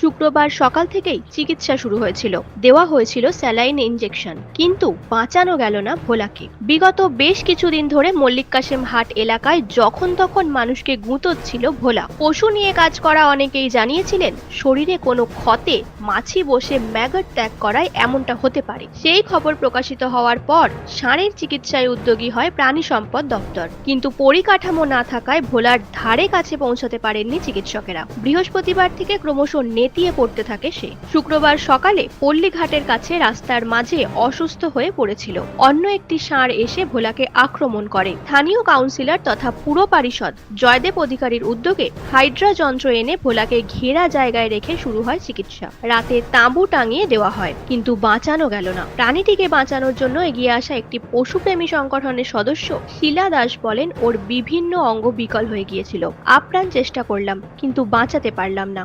শুক্রবার সকাল থেকেই চিকিৎসা শুরু হয়েছিল। দেওয়া হয়েছিল স্যালাইন ইনজেকশন। কিন্তু বাঁচানো গেল না ভোলাকে। বিগত বেশ কিছুদিন ধরে মল্লিক কাশেম হাট এলাকায় যখন তখন মানুষকে গুঁতোচ্ছিল ভোলা। পশু নিয়ে কাজ করা অনেকেই জানিয়েছিলেন, শরীরে কোনো ক্ষতে মাছি বসে ম্যাগট ত্যাগ করায় এমনটা হতে পারে। সেই খবর প্রকাশিত হওয়ার পর ষাঁড়ের চিকিৎসায় উদ্যোগী হয় প্রাণী সম্পদ দপ্তর। কিন্তু পরিকাঠামো না থাকায় ভোলার ধারে কাছে পৌঁছাতে পারেননি চিকিৎসকেরা। বৃহস্পতিবার থেকে ক্রমশ নেতিয়ে পড়তে থাকে সে। শুক্রবার সকালে পল্লীঘাটের কাছে রাস্তার মাঝে অসুস্থ হয়ে পড়েছিল। অন্য একটি ষাঁড় এসে ভোলাকে আক্রমণ করে। স্থানীয় কাউন্সিলর তথা পুর পারিষদ জয়দেব অধিকারীর উদ্যোগে হাইড্রা যন্ত্র এনে ভোলাকে ঘেরা জায়গায় রেখে শুরু হয় চিকিৎসা। রাতে তাঁবু টাঙিয়ে দেওয়া হয়, কিন্তু বাঁচানো গেল না। প্রাণীটিকে বাঁচানোর জন্য এগিয়ে আসা একটি পশুপ্রেমী সংগঠনের সদস্য শিলা দাস বলেন, ওর বিভিন্ন অঙ্গ বিকল হয়ে গিয়েছিল। আপ্রাণ চেষ্টা করলাম, কিন্তু বাঁচাতে পারলাম না।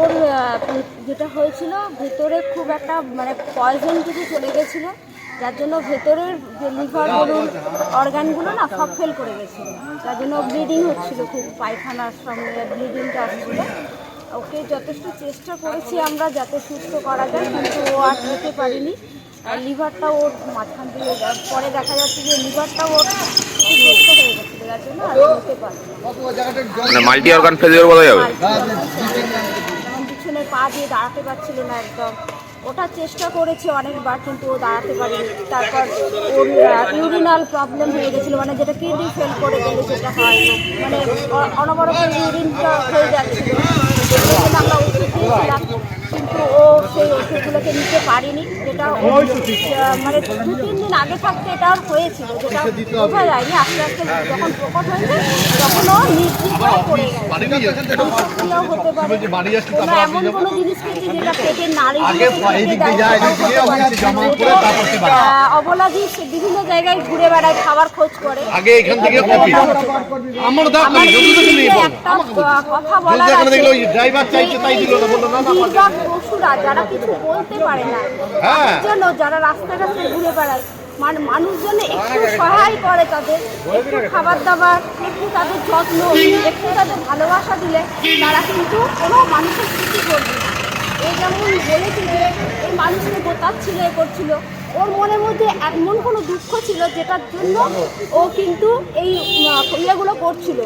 ওর যেটা হয়েছিল ভেতরে খুব একটা মানে পয়জন কিছু চলে গেছিল যার জন্য ভেতরের যে লিভার বলুন অর্গানগুলো না সব ফেল করে গেছিল। যার জন্য ব্লিডিং হচ্ছিল খুব পায়খানার সঙ্গে ব্লিডিংটা আসছিল। ওকে যথেষ্ট চেষ্টা করেছি আমরা যাতে সুস্থ করা যায় কিন্তু ও আর যেতে পারিনি। আর লিভারটা ওর মাঝখান দিয়ে পরে দেখা যাচ্ছে যে লিভারটা ওর ক্ষতিগ্রস্ত হয়ে গেছিল যার জন্য আর যেতে পারিনি। মাল্টি অর্গান ফেলিওর বলা যাবে? পিছনে পা দিয়ে দাঁড়াতে পারছিল না একদম। ওটা চেষ্টা করেছি অনেকবার, কিন্তু ও দাঁড়াতে পারেনি। তারপর ওর ইউরিনাল প্রবলেম হয়ে গেছিল মানে যেটা কিডনি ফেল করে গেলে সেটা হয় মানে অনবরত ইউরিনটা হয়ে যাচ্ছিল সেই জন্য আমরা ওষুধ দিয়েছিলাম কিন্তু ও সেই ওষুধগুলোকে নিতে পারেনি যেটা ও, মানে দু তিন দিন আগে থাকতে এটা ওর হয়েছিল যেটা বোঝা যায়নি আস্তে আস্তে যখন প্রকট হয়েছে তখন ও নিশ্চিত পড়ে গেছে। হতে পারে। কোনো এমন কোনো জিনিস যেটা পেটের বিভিন্ন জায়গায় ঘুরে বেড়ায় খাবার খোঁজ করে। আগে এখান থেকে কপি। আমার বলো। কথা দেখল ড্রাইভার চাইছে তাই দিল না বলল না পশুরা যারা কিছু বলতে পারে না হ্যাঁ। জন্য যারা রাস্তাঘাটে ঘুরে বেড়ায় মানে মানুষজন একটু সহায় করে তাদের একটু খাবার দাবার একটু তাদের যত্ন একটু তাদের ভালোবাসা দিলে তারা কিন্তু কোনো মানুষের ক্ষতি করবে না। এই যেমন বলেছিল যে এই মানুষের গোতাচ্ছিল এ করছিল ওর মনের মধ্যে এমন কোনো দুঃখ ছিল যেটার জন্য ও কিন্তু এই ইয়েগুলো করছিল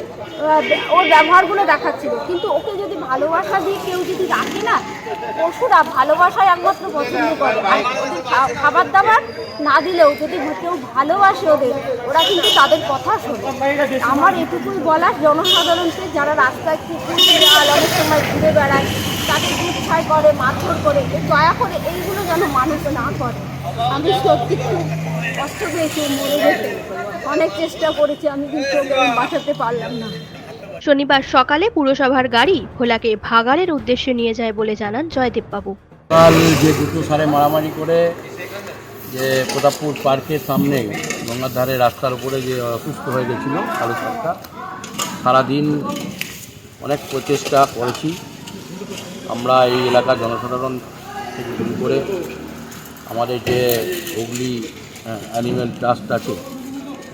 ওর ব্যবহারগুলো দেখাচ্ছিল। কিন্তু ওকে যদি ভালোবাসা দিয়ে কেউ যদি রাখে না, পশুরা ভালোবাসায় একমাত্র পছন্দ করে। খাবার দাবার না দিলেও যদি কেউ ভালোবাসে ওদের ওরা কিন্তু তাদের কথা শোনে। আমার এটুকুই বলার, জনসাধারণকে যারা রাস্তায় কুকুর অনেক সময় ঘুরে বেড়ায়, তাদের দুঃছায় করে, মারধর করে দয়া করে এইগুলো যেন মানুষ না করে। আমি সত্যি কষ্ট পেয়েছি মরে গেছে। অনেক চেষ্টা করেছি আমি কিন্তু বাঁচাতে পারলাম না। শনিবার সকালে পুরসভার গাড়ি ভোলাকে ভাগাড়ের উদ্দেশ্যে নিয়ে যায় বলে জানান জয়দেববাবু। কাল যে দুটো সারে মারামারি করে যে প্রতাপপুর পার্কের সামনে গঙ্গার ধারে রাস্তার উপরে যে অসুস্থ হয়ে গেছিল কালো সাপটা সারাদিন অনেক প্রচেষ্টা করেছি। আমরা এই এলাকার জনসাধারণ থেকে শুরু করে আমাদের যে হুগলি অ্যানিম্যাল ট্রাস্ট আছে,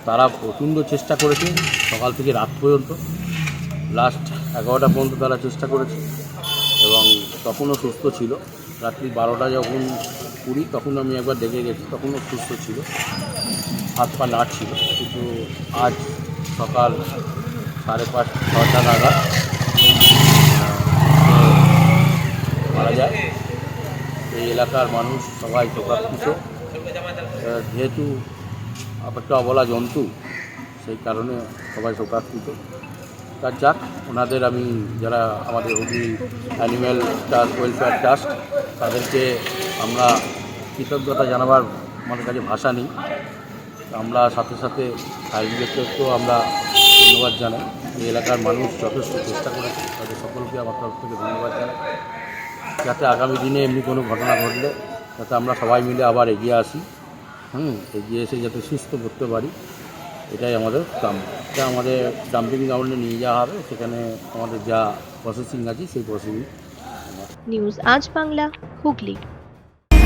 তারা প্রচণ্ড চেষ্টা করেছে সকাল থেকে রাত পর্যন্ত। লাস্ট এগারোটা পর্যন্ত তারা চেষ্টা করেছে এবং তখনও সুস্থ ছিল। রাত্রি বারোটা যখন কুড়ি, তখন আমি একবার ডেকে গেছি, তখনও সুস্থ ছিল। হাত পা নাড়ছিল, কিন্তু আজ সকাল সাড়ে পাঁচ ছটা নাগাদ মারা যায়। এই এলাকার মানুষ সবাই শোকাত্মিত যেহেতু একটা অবলা জন্তু, সেই কারণে সবাই শোকাত্মিত তার যাক, ওনাদের আমি যারা আমাদের Hooghly animal trust welfare trust তাদেরকে আমরা কৃতজ্ঞতা জানাবার আমাদের কাছে ভাষা নেই। আমরা সাথে সাথে ফায়ার আমরা ধন্যবাদ জানাই। এই এলাকার মানুষ যথেষ্ট চেষ্টা করেছে। তাদের সকলকে আমার তরফ থেকে ধন্যবাদ জানাই। যাতে আগামী দিনে এমনি কোনো ঘটনা ঘটলে যাতে আমরা সবাই মিলে আবার এগিয়ে আসি, হুম, এগিয়ে এসে যাতে সুস্থ করতে পারি, এটাই আমাদের কাম। এটা আমাদের ডাম্পিং গ্রাউন্ডে নিয়ে যাওয়া হবে, সেখানে আমাদের যা প্রসেসিং আছে সেই প্রসেসিং নিউজ আজ বাংলা, হুগলি।